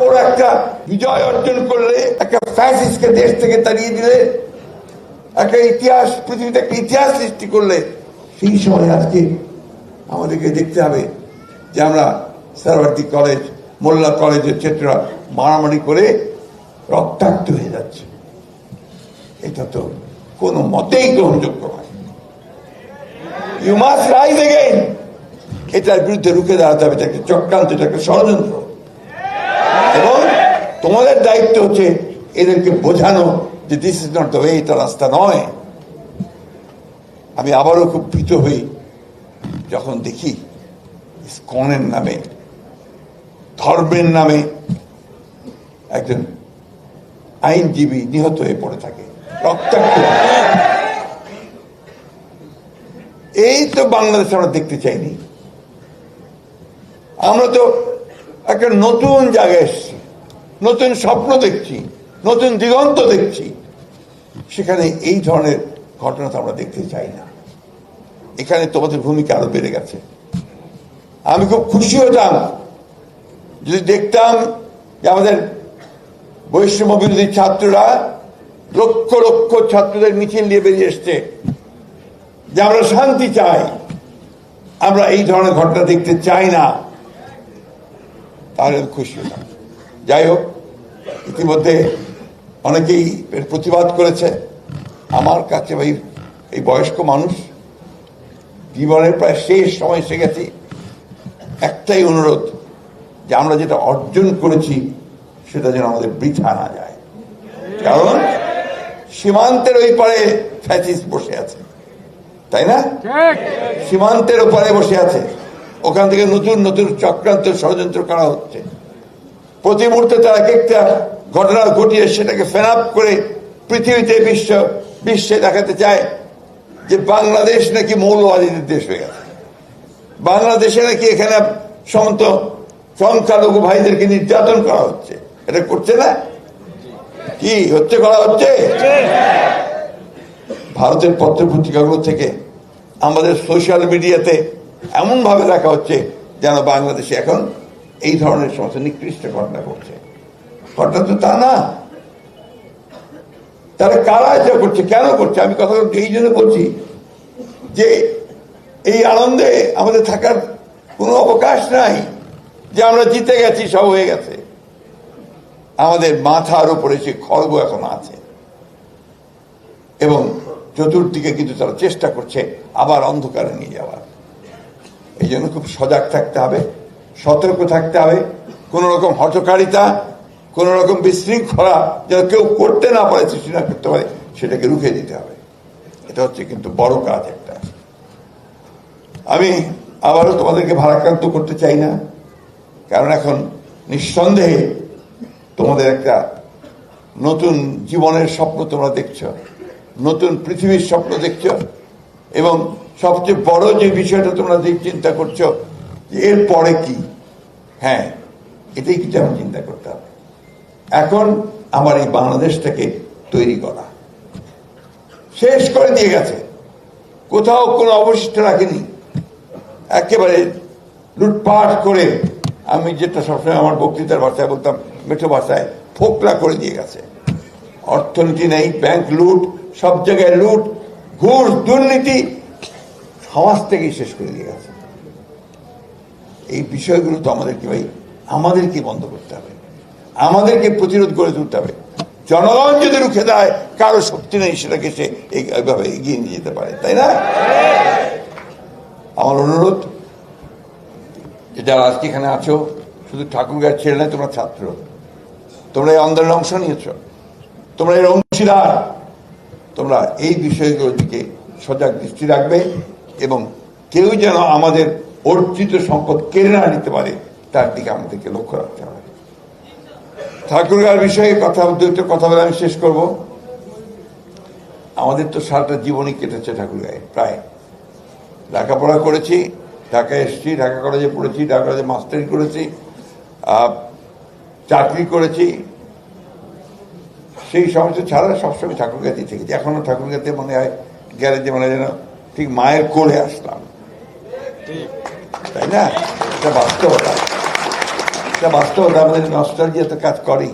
বড় একটা বিজয় অর্জন করলে, একটা ফ্যাসিস্টকে দেশ থেকে তাড়িয়ে দিলে, একটা ইতিহাস, পৃথিবীতে একটা ইতিহাস সৃষ্টি করলে, সেই সময় আজকে আমাদেরকে দেখতে হবে যে আমরা Suhrawardy college, Mollah college etcetera মারামারি করে রক্তাক্ত হয়ে যাচ্ছে। এটা তো কোনো মতেই গ্রহণযোগ্য নয়। ইউ মাস্ট রাইজ এগেইন এটার বিরুদ্ধে রুখে দাঁড়াতে হবে এটা একটা চক্রান্ত এটা একটা ষড়যন্ত্র। তোমাদের দায়িত্ব হচ্ছে এদেরকে বোঝানো যে this is not the way এটা রাস্তা নয়। আমি আবারও খুব ভীত হই যখন দেখি স্কনের নামে, ধর্মের নামে একজন আইনজীবী নিহত হয়ে পড়ে থাকে, রক্তাক্ত। এই তো বাংলাদেশ আমরা দেখতে চাইনি। আমরা তো একটা নতুন জায়গায় এসেছি। নতুন স্বপ্ন দেখছি, নতুন দিগন্ত দেখছি। সেখানে এই ধরনের ঘটনা তো আমরা দেখতে চাই না। এখানে তোমাদের ভূমিকা আরও বেড়ে গেছে। আমি খুব খুশি হতাম যদি দেখতাম যে আমাদের বৈষম্য বিরোধী ছাত্ররা লক্ষ লক্ষ ছাত্রদের মিছিল নিয়ে বেরিয়ে এসছে। যে আমরা শান্তি চাই। আমরা এই ধরনের ঘটনা দেখতে চাই না। তাহলে খুশি হতাম। যাই হোক ইতিমধ্যে অনেকেই এর প্রতিবাদ করেছে। আমার কাছে ভাই এই বয়স্ক মানুষ জীবনের প্রায় শেষ সময় এসে গেছি। একটাই অনুরোধ যে আমরা যেটা অর্জন করেছি সেটা যেন আমাদের বৃথা না যায়। কারণ সীমান্তের ওই পারে ফ্যাসিস্ট বসে আছে। তাই না? সীমান্তের ওপারে বসে আছে। ওখান থেকে নতুন নতুন চক্রান্ত ষড়যন্ত্র করা হচ্ছে। প্রতি মুহূর্তে তারা এক একটা ঘটনা ঘটিয়ে সেটাকে ফেনাপ করে পৃথিবীতে বিশ্ব, বিশ্বে দেখাতে চায় যে বাংলাদেশ নাকি মৌলবাদীদের দেশ হয়ে গেছে। বাংলাদেশে নাকি এখানে সমস্ত সংখ্যালঘু ভাইদেরকে নির্যাতন করা হচ্ছে। এটা করছে না? কি হচ্ছে, করা হচ্ছে? ভারতের পত্র পত্রিকাগুলো থেকে আমাদের সোশ্যাল মিডিয়াতে এমন ভাবে দেখা হচ্ছে যেন বাংলাদেশে এখন এই ধরনের সমস্ত নিকৃষ্ট ঘটনা ঘটছে। ঘটনা তো তা না। তারা কারা এটা করছে? কেন করছে? আমি কথা এই জন্য বলছি যে এই আনন্দে আমাদের থাকার কোনো অবকাশ নাই যে আমরা জিতে গেছি, সব হয়ে গেছে। আমাদের মাথার উপরে সে খড়গ এখন আছে। এবং চতুর্দিকে কিন্তু তারা চেষ্টা করছে আবার অন্ধকারে নিয়ে যাওয়ার। এই জন্য খুব সজাগ থাকতে হবে। সতর্ক থাকতে হবে। কোন রকম হটকারিতা কোন রকম বিশৃঙ্খলা যেন কেউ করতে না পারে, সৃষ্টি না করতে পারে, সেটাকে রুখে দিতে হবে। এটা হচ্ছে কিন্তু বড় কাজ একটা। আমি আবারও তোমাদেরকে ভারাক্রান্ত করতে চাই না, কারণ এখন নিঃসন্দেহে তোমাদের একটা নতুন জীবনের স্বপ্ন তোমরা দেখছ, নতুন পৃথিবীর স্বপ্ন দেখছ, এবং সবচেয়ে বড় যে বিষয়টা তোমরা যে চিন্তা করছ যে এর পরে কি? হ্যাঁ এটাই কিন্তু এখন চিন্তা করতে হবে। এখন আমার এই বাংলাদেশটাকে তৈরি করা। শেষ করে দিয়ে গেছে। কোথাও কোনো অবশিষ্ট রাখেনি। একেবারে লুটপাট করে আমি যেটা সবসময় আমার বক্তৃতার ভাষায় বলতাম, মেঠো ভাষায় ফোকলা করে দিয়ে গেছে। অর্থনীতি নেই, ব্যাংক লুট, সব জায়গায় লুট, ঘুষ, দুর্নীতি, সমাজ থেকেই শেষ করে দিয়ে গেছে। এই বিষয়গুলো তো আমাদেরকে ভাই, আমাদেরকে বন্ধ করতে হবে। আমাদেরকে প্রতিরোধ করে তুলতে হবে। জনগণ যদি রুখে দেয়, কারও শক্তি নেই সেটাকে সে এইভাবে এগিয়ে নিয়ে যেতে পারে, তাই না? আমার অনুরোধ, যে যারা আজকে এখানে আছো, শুধু ঠাকুরগার ছেলে নয়, তোমরা ছাত্র। তোমরা এই আন্দোলনে অংশ নিয়েছ। তোমরা এর অংশীদার। তোমরা এই বিষয়গুলোর দিকে সজাগ দৃষ্টি রাখবে এবং কেউ যেন আমাদের অর্জিত সম্পদ কেড়ে না নিতে পারে, তার দিকে আমাদেরকে লক্ষ্য রাখতে হবে। ঠাকুরগার বিষয়ে কথা দুটো কথা বলে আমি শেষ করব। আমাদের তো সারাটা জীবনই কেটেছে ঠাকুরগাঁয়ে, প্রায়। লেখাপড়া করেছি ঢাকায় এসেছি, ঢাকা কলেজে পড়েছি, ঢাকা কলেজে মাস্টারি করেছি চাকরি করেছি। সেই সমস্ত ছাড়া সবসময় ঠাকুরগাতেই থেকেছি। এখনও ঠাকুরগাতে মনে হয় গ্যারেজে মনে হয় যেন ঠিক মায়ের কোলে আসলাম। তাই না? এটা বাস্তবতা। এটা বাস্তবতা আমাদের নস্টালজিয়া তো কাজ করেই